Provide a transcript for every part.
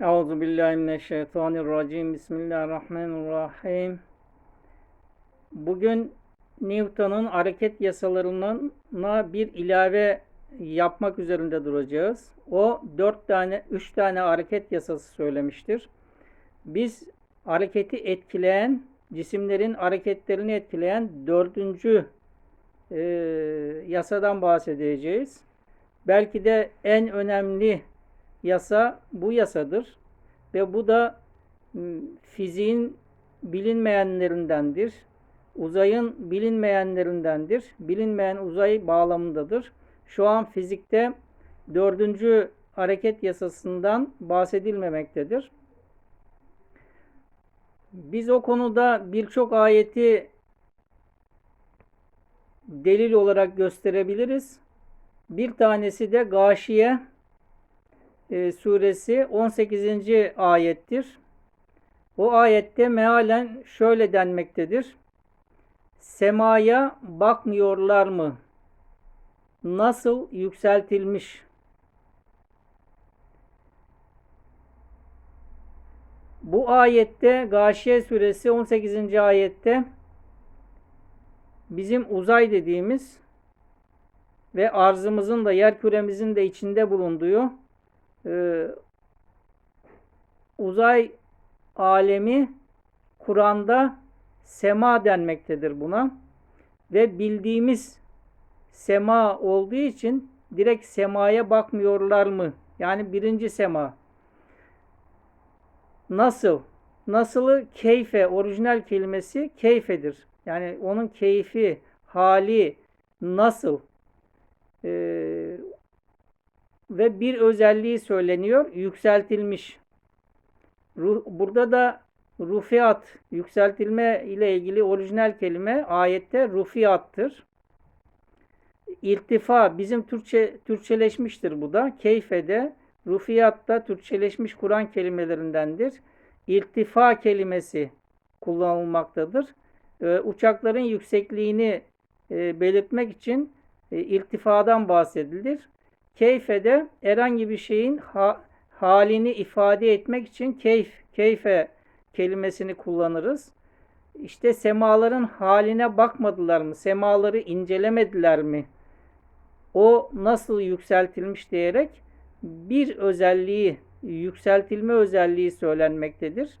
Euzu billahi mineşşeytanirracim. Bismillahirrahmanirrahim. Bugün Newton'un hareket yasalarına bir ilave yapmak üzerinde duracağız. O dört tane, üç tane hareket yasası söylemiştir. Biz hareketi etkileyen, cisimlerin hareketlerini etkileyen dördüncü e, yasadan bahsedeceğiz. Belki de en önemli yasa bu yasadır. Ve bu da fiziğin bilinmeyenlerindendir. Uzayın bilinmeyenlerindendir. Bilinmeyen uzay bağlamındadır. Şu an fizikte dördüncü hareket yasasından bahsedilmemektedir. Biz o konuda birçok ayeti delil olarak gösterebiliriz. Bir tanesi de Gâşiye e, suresi 18. ayettir. O ayette mealen şöyle denmektedir. Semaya bakmıyorlar mı? Nasıl yükseltilmiş? Bu ayette Gâşiye suresi 18. ayette bizim uzay dediğimiz ve arzımızın da yer küremizin de içinde bulunduğu e, uzay alemi Kur'an'da sema denmektedir buna. Ve bildiğimiz sema olduğu için direkt semaya bakmıyorlar mı? Yani birinci sema. Nasıl? Nasılı keyfe, orijinal kelimesi keyfedir. Yani onun keyfi, hali, nasıl? Ee, ve bir özelliği söyleniyor. Yükseltilmiş. Ruh, burada da rufiat, yükseltilme ile ilgili orijinal kelime ayette rufiattır. İltifa bizim Türkçe Türkçeleşmiştir bu da. Keyfede rufiat da Türkçeleşmiş Kur'an kelimelerindendir. İltifa kelimesi kullanılmaktadır. Ee, uçakların yüksekliğini e, belirtmek için e, iltifadan bahsedilir. Keyfede herhangi bir şeyin ha, halini ifade etmek için keyf, keyfe kelimesini kullanırız. İşte semaların haline bakmadılar mı? Semaları incelemediler mi? O nasıl yükseltilmiş diyerek bir özelliği, yükseltilme özelliği söylenmektedir.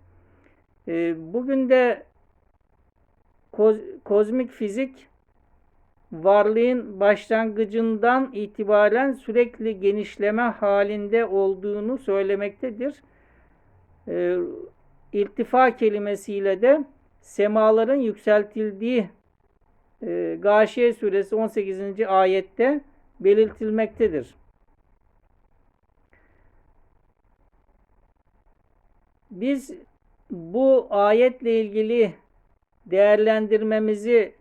Ee, bugün de koz, kozmik fizik varlığın başlangıcından itibaren sürekli genişleme halinde olduğunu söylemektedir. E, iltifa kelimesiyle de semaların yükseltildiği e, Gâşiye suresi 18. ayette belirtilmektedir. Biz bu ayetle ilgili değerlendirmemizi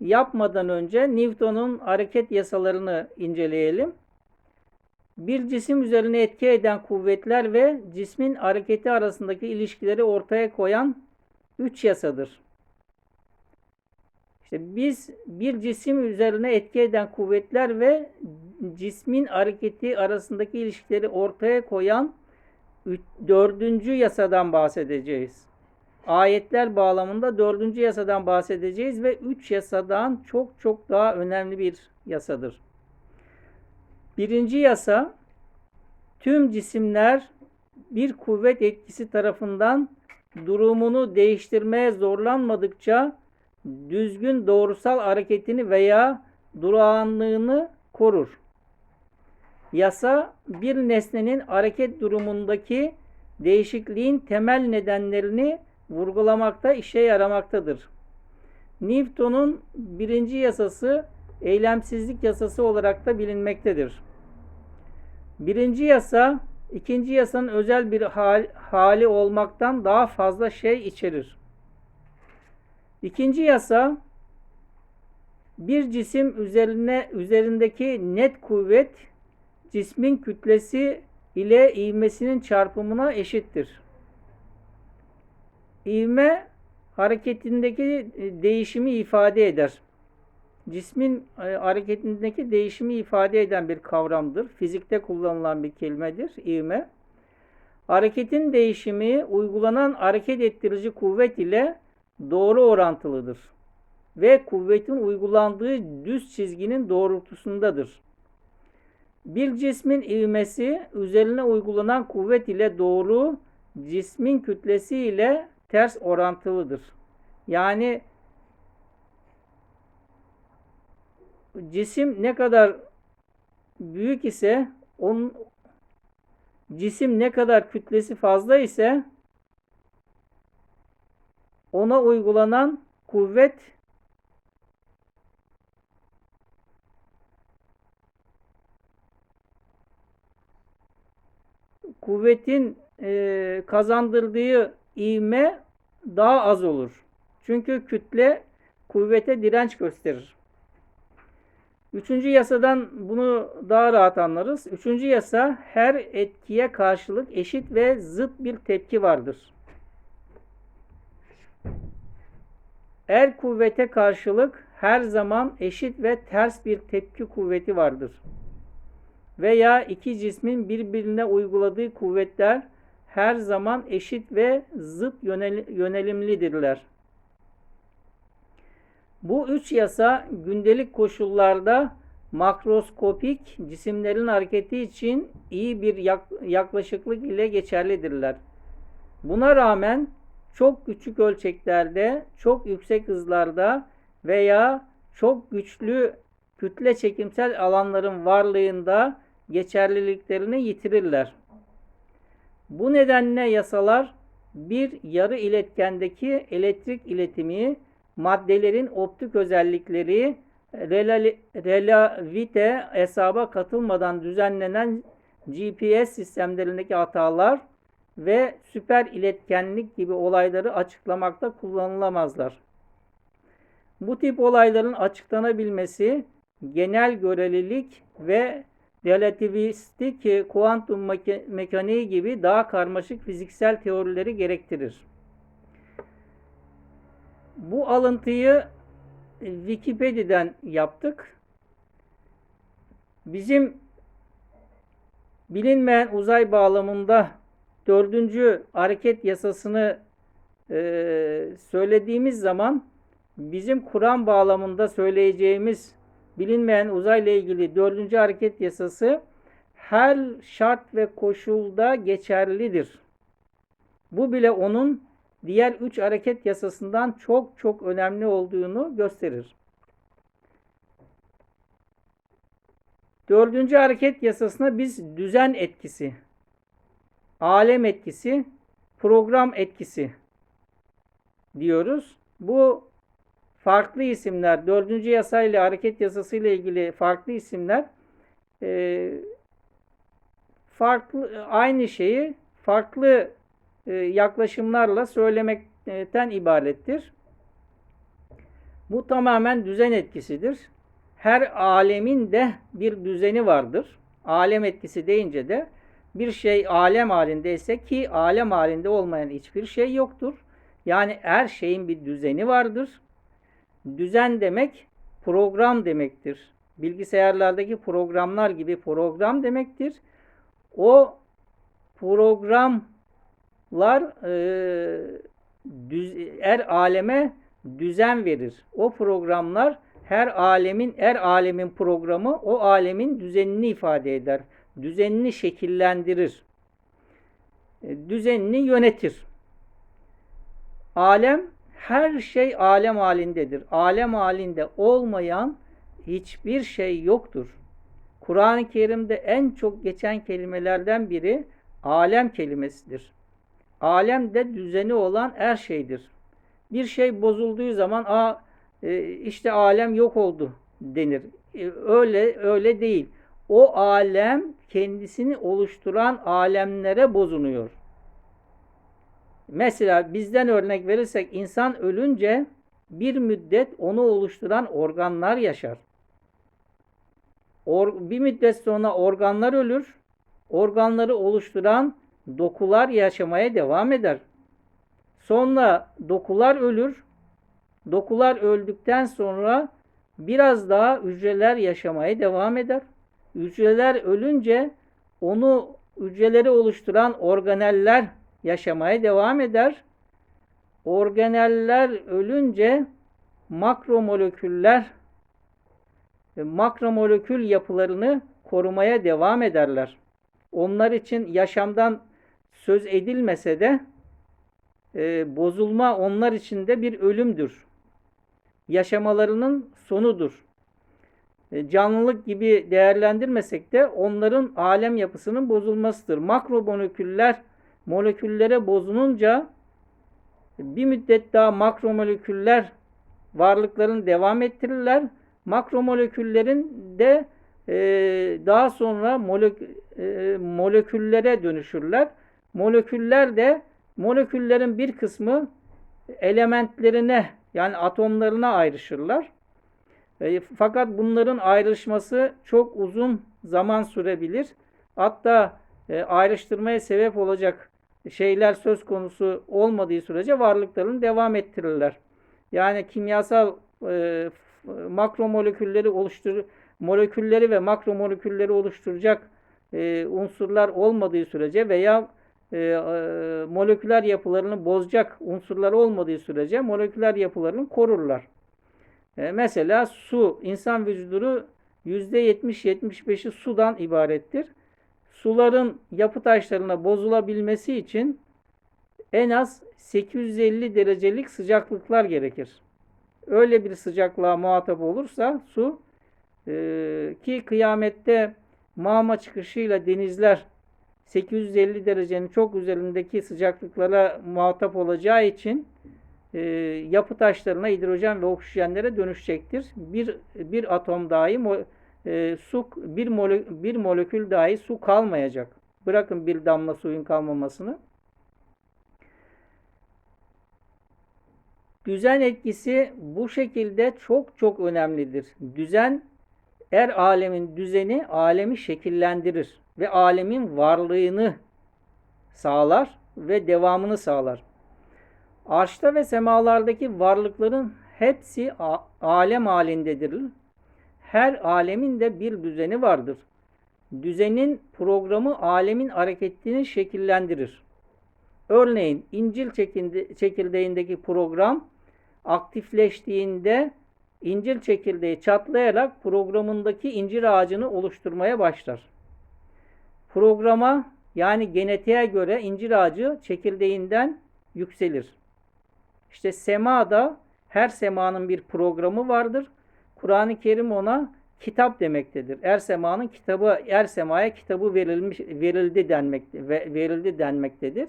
yapmadan önce Newton'un hareket yasalarını inceleyelim. Bir cisim üzerine etki eden kuvvetler ve cismin hareketi arasındaki ilişkileri ortaya koyan üç yasadır. İşte biz bir cisim üzerine etki eden kuvvetler ve cismin hareketi arasındaki ilişkileri ortaya koyan dördüncü yasadan bahsedeceğiz ayetler bağlamında dördüncü yasadan bahsedeceğiz ve üç yasadan çok çok daha önemli bir yasadır. Birinci yasa tüm cisimler bir kuvvet etkisi tarafından durumunu değiştirmeye zorlanmadıkça düzgün doğrusal hareketini veya durağanlığını korur. Yasa bir nesnenin hareket durumundaki değişikliğin temel nedenlerini vurgulamakta işe yaramaktadır. Newton'un birinci yasası eylemsizlik yasası olarak da bilinmektedir. Birinci yasa ikinci yasanın özel bir hal, hali olmaktan daha fazla şey içerir. İkinci yasa bir cisim üzerine üzerindeki net kuvvet cismin kütlesi ile ivmesinin çarpımına eşittir. İvme hareketindeki e, değişimi ifade eder. Cismin e, hareketindeki değişimi ifade eden bir kavramdır. Fizikte kullanılan bir kelimedir ivme. Hareketin değişimi uygulanan hareket ettirici kuvvet ile doğru orantılıdır ve kuvvetin uygulandığı düz çizginin doğrultusundadır. Bir cismin ivmesi üzerine uygulanan kuvvet ile doğru, cismin kütlesi ile ters orantılıdır. Yani cisim ne kadar büyük ise onun cisim ne kadar kütlesi fazla ise ona uygulanan kuvvet kuvvetin e, kazandırdığı ivme daha az olur. Çünkü kütle kuvvete direnç gösterir. Üçüncü yasadan bunu daha rahat anlarız. Üçüncü yasa her etkiye karşılık eşit ve zıt bir tepki vardır. Her kuvvete karşılık her zaman eşit ve ters bir tepki kuvveti vardır. Veya iki cismin birbirine uyguladığı kuvvetler her zaman eşit ve zıt yönelimlidirler. Bu üç yasa gündelik koşullarda makroskopik cisimlerin hareketi için iyi bir yaklaşıklık ile geçerlidirler. Buna rağmen çok küçük ölçeklerde, çok yüksek hızlarda veya çok güçlü kütle çekimsel alanların varlığında geçerliliklerini yitirirler. Bu nedenle yasalar bir yarı iletkendeki elektrik iletimi maddelerin optik özellikleri relavite hesaba katılmadan düzenlenen GPS sistemlerindeki hatalar ve süper iletkenlik gibi olayları açıklamakta kullanılamazlar. Bu tip olayların açıklanabilmesi genel görelilik ve relativistik kuantum mekaniği gibi daha karmaşık fiziksel teorileri gerektirir. Bu alıntıyı Wikipedia'dan yaptık. Bizim bilinmeyen uzay bağlamında dördüncü hareket yasasını e, söylediğimiz zaman bizim Kur'an bağlamında söyleyeceğimiz bilinmeyen uzayla ilgili dördüncü hareket yasası her şart ve koşulda geçerlidir. Bu bile onun diğer üç hareket yasasından çok çok önemli olduğunu gösterir. Dördüncü hareket yasasına biz düzen etkisi, alem etkisi, program etkisi diyoruz. Bu farklı isimler, dördüncü yasayla hareket yasası ile ilgili farklı isimler e, farklı aynı şeyi farklı e, yaklaşımlarla söylemekten ibarettir. Bu tamamen düzen etkisidir. Her alemin de bir düzeni vardır. Alem etkisi deyince de bir şey alem halindeyse ki alem halinde olmayan hiçbir şey yoktur. Yani her şeyin bir düzeni vardır. Düzen demek program demektir. Bilgisayarlardaki programlar gibi program demektir. O program lar e, düz, her aleme düzen verir. O programlar her alemin her alemin programı o alemin düzenini ifade eder. Düzenini şekillendirir. E, düzenini yönetir. Alem her şey alem halindedir. Alem halinde olmayan hiçbir şey yoktur. Kur'an-ı Kerim'de en çok geçen kelimelerden biri alem kelimesidir. Alem de düzeni olan her şeydir. Bir şey bozulduğu zaman a e, işte alem yok oldu denir. E, öyle öyle değil. O alem kendisini oluşturan alemlere bozunuyor. Mesela bizden örnek verirsek insan ölünce bir müddet onu oluşturan organlar yaşar. Or, bir müddet sonra organlar ölür. Organları oluşturan dokular yaşamaya devam eder. Sonra dokular ölür. Dokular öldükten sonra biraz daha hücreler yaşamaya devam eder. Hücreler ölünce onu hücreleri oluşturan organeller yaşamaya devam eder. Organeller ölünce makromoleküller makromolekül yapılarını korumaya devam ederler. Onlar için yaşamdan söz edilmese de e, bozulma onlar için de bir ölümdür. Yaşamalarının sonudur. E, canlılık gibi değerlendirmesek de onların alem yapısının bozulmasıdır. Makromoleküller moleküllere bozulunca bir müddet daha makromoleküller varlıklarını devam ettirirler. Makromoleküllerin de e, daha sonra molek, e, moleküllere dönüşürler. Moleküller de moleküllerin bir kısmı elementlerine yani atomlarına ayrışırlar. E, fakat bunların ayrışması çok uzun zaman sürebilir. Hatta e, ayrıştırmaya sebep olacak şeyler söz konusu olmadığı sürece varlıklarını devam ettirirler. Yani kimyasal e, makromolekülleri oluştur molekülleri ve makromolekülleri oluşturacak e, unsurlar olmadığı sürece veya e, e, moleküler yapılarını bozacak unsurlar olmadığı sürece moleküler yapılarını korurlar. E, mesela su, insan vücudu %70-75'i sudan ibarettir. Suların yapı taşlarına bozulabilmesi için en az 850 derecelik sıcaklıklar gerekir. Öyle bir sıcaklığa muhatap olursa su e, ki kıyamette mağma çıkışıyla denizler 850 derecenin çok üzerindeki sıcaklıklara muhatap olacağı için e, yapı taşlarına hidrojen ve oksijenlere dönüşecektir. Bir, bir atom dahi e, su bir, mole, bir molekül dahi su kalmayacak. Bırakın bir damla suyun kalmamasını. Düzen etkisi bu şekilde çok çok önemlidir. Düzen er alemin düzeni alemi şekillendirir ve alemin varlığını sağlar ve devamını sağlar. Arşta ve semalardaki varlıkların hepsi alem halindedir. Her alemin de bir düzeni vardır. Düzenin programı alemin hareketini şekillendirir. Örneğin İncil çekirdeğindeki program aktifleştiğinde incir çekirdeği çatlayarak programındaki incir ağacını oluşturmaya başlar. Programa yani genetiğe göre incir ağacı çekirdeğinden yükselir. İşte semada her semanın bir programı vardır. Kur'an-ı Kerim ona kitap demektedir. Er semanın kitabı, er semaya kitabı verilmiş, verildi denmek, verildi denmektedir.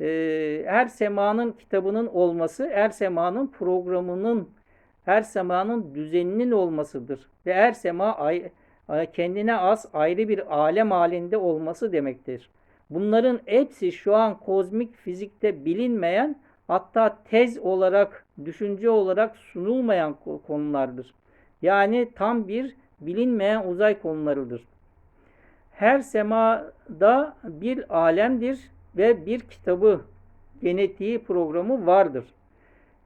Ee, her semanın kitabının olması, er semanın programının, her semanın düzeninin olmasıdır. Ve her sema kendine az ayrı bir alem halinde olması demektir. Bunların hepsi şu an kozmik fizikte bilinmeyen hatta tez olarak, düşünce olarak sunulmayan konulardır. Yani tam bir bilinmeyen uzay konularıdır. Her semada bir alemdir ve bir kitabı, genetiği programı vardır.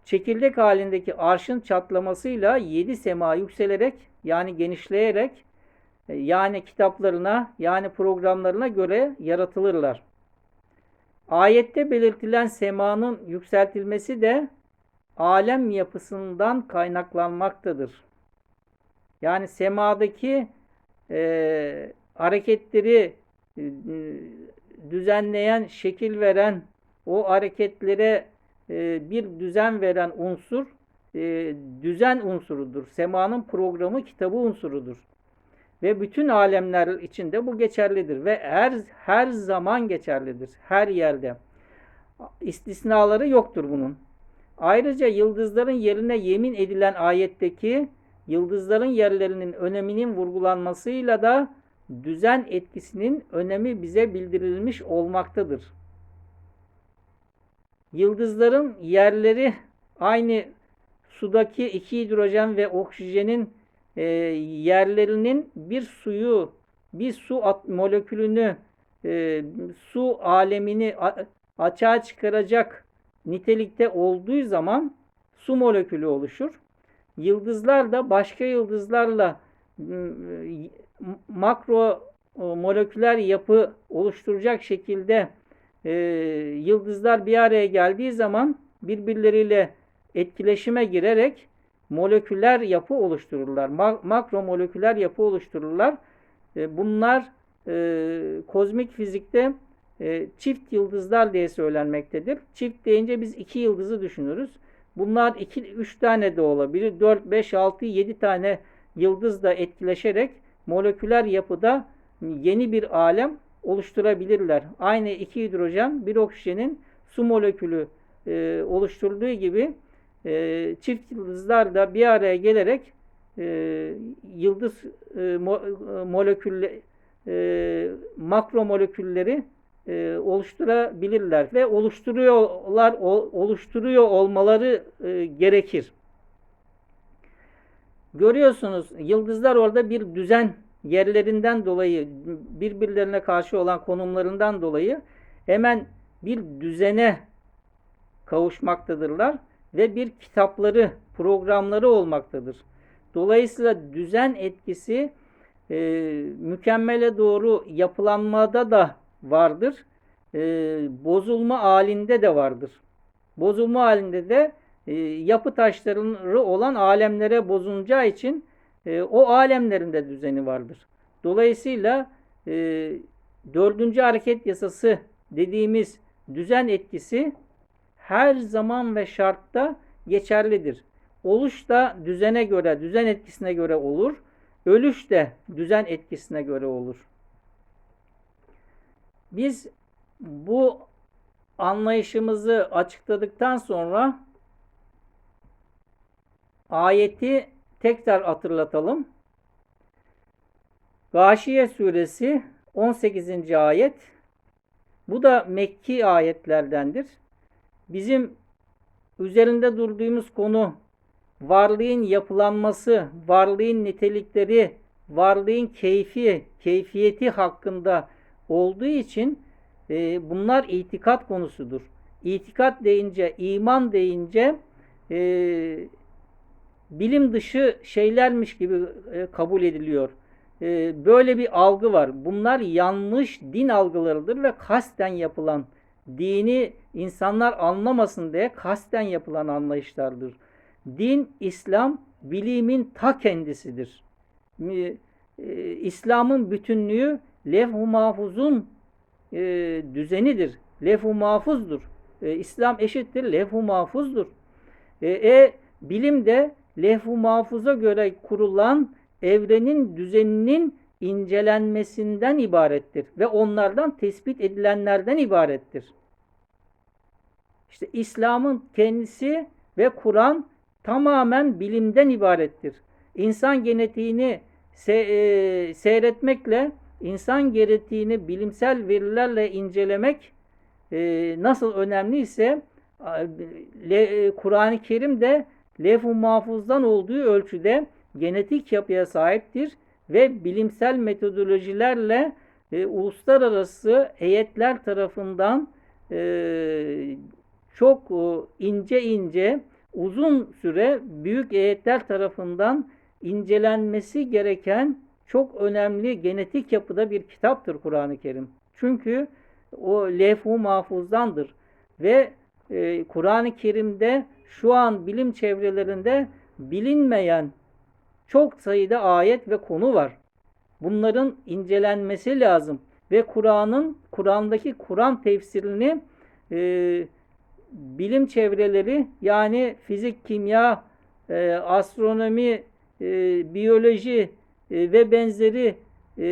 Çekirdek halindeki arşın çatlamasıyla yedi sema yükselerek yani genişleyerek yani kitaplarına yani programlarına göre yaratılırlar. Ayette belirtilen semanın yükseltilmesi de alem yapısından kaynaklanmaktadır. Yani semadaki e, hareketleri e, düzenleyen, şekil veren, o hareketlere e, bir düzen veren unsur e, düzen unsurudur. Semanın programı kitabı unsurudur. Ve bütün alemler içinde bu geçerlidir ve her her zaman geçerlidir. Her yerde. İstisnaları yoktur bunun. Ayrıca yıldızların yerine yemin edilen ayetteki yıldızların yerlerinin öneminin vurgulanmasıyla da düzen etkisinin önemi bize bildirilmiş olmaktadır. Yıldızların yerleri aynı sudaki iki hidrojen ve oksijenin e, yerlerinin bir suyu, bir su at, molekülünü, e, su alemini açığa çıkaracak nitelikte olduğu zaman su molekülü oluşur. Yıldızlar da başka yıldızlarla makro o moleküler yapı oluşturacak şekilde e, yıldızlar bir araya geldiği zaman birbirleriyle etkileşime girerek moleküler yapı oluştururlar. Ma makro moleküler yapı oluştururlar. E, bunlar e, kozmik fizikte e, çift yıldızlar diye söylenmektedir. Çift deyince biz iki yıldızı düşünürüz. Bunlar 2 3 tane de olabilir. 4 5 6 7 tane yıldız da etkileşerek moleküler yapıda yeni bir alem oluşturabilirler. Aynı iki hidrojen bir oksijenin su molekülü e, oluşturduğu gibi e, çift yıldızlar da bir araya gelerek e, yıldız e, mo, e, molekülle e, makro molekülleri e, oluşturabilirler ve oluşturuyorlar o, oluşturuyor olmaları e, gerekir. Görüyorsunuz yıldızlar orada bir düzen yerlerinden dolayı birbirlerine karşı olan konumlarından dolayı hemen bir düzene kavuşmaktadırlar ve bir kitapları, programları olmaktadır. Dolayısıyla düzen etkisi e, mükemmele doğru yapılanmada da vardır. E, bozulma halinde de vardır. Bozulma halinde de e, yapı taşları olan alemlere bozulacağı için e, o alemlerin de düzeni vardır. Dolayısıyla e, dördüncü hareket yasası dediğimiz düzen etkisi her zaman ve şartta geçerlidir. Oluş da düzene göre, düzen etkisine göre olur. Ölüş de düzen etkisine göre olur. Biz bu anlayışımızı açıkladıktan sonra ayeti tekrar hatırlatalım. Gâşiye suresi 18. ayet. Bu da Mekki ayetlerdendir. Bizim üzerinde durduğumuz konu varlığın yapılanması, varlığın nitelikleri, varlığın keyfi, keyfiyeti hakkında olduğu için e, bunlar itikat konusudur. İtikat deyince, iman deyince e, bilim dışı şeylermiş gibi e, kabul ediliyor. E, böyle bir algı var. Bunlar yanlış din algılarıdır ve kasten yapılan dini insanlar anlamasın diye kasten yapılan anlayışlardır. Din, İslam bilimin ta kendisidir. E, İslam'ın bütünlüğü levh-u mahfuzun e, düzenidir. Levh-u mahfuzdur. E, İslam eşittir levh-u mahfuzdur. E, e, bilim de levh-u mahfuza göre kurulan evrenin düzeninin incelenmesinden ibarettir ve onlardan tespit edilenlerden ibarettir. İşte İslam'ın kendisi ve Kur'an tamamen bilimden ibarettir. İnsan genetiğini se e seyretmekle, insan genetiğini bilimsel verilerle incelemek e, nasıl önemliyse e, Kur'an-ı Kerim de lef-u mahfuzdan olduğu ölçüde genetik yapıya sahiptir ve bilimsel metodolojilerle e, uluslararası heyetler tarafından e, çok e, ince ince uzun süre büyük heyetler tarafından incelenmesi gereken çok önemli genetik yapıda bir kitaptır Kur'an-ı Kerim. Çünkü o lef-u mahfuzdandır ve e, Kur'an-ı Kerim'de şu an bilim çevrelerinde bilinmeyen çok sayıda ayet ve konu var. Bunların incelenmesi lazım ve Kur'an'ın Kur'an'daki Kur'an tefsirini e, bilim çevreleri yani fizik, kimya, e, astronomi, e, biyoloji e, ve benzeri e,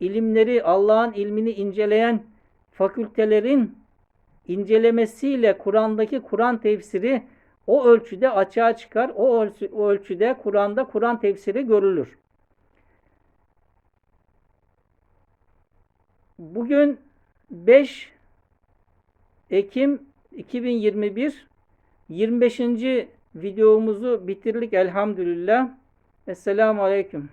ilimleri Allah'ın ilmini inceleyen fakültelerin incelemesiyle Kur'an'daki Kur'an tefsiri o ölçüde açığa çıkar. O ölçüde Kur'an'da Kur'an tefsiri görülür. Bugün 5 Ekim 2021 25. videomuzu bitirdik elhamdülillah. Esselamu Aleyküm.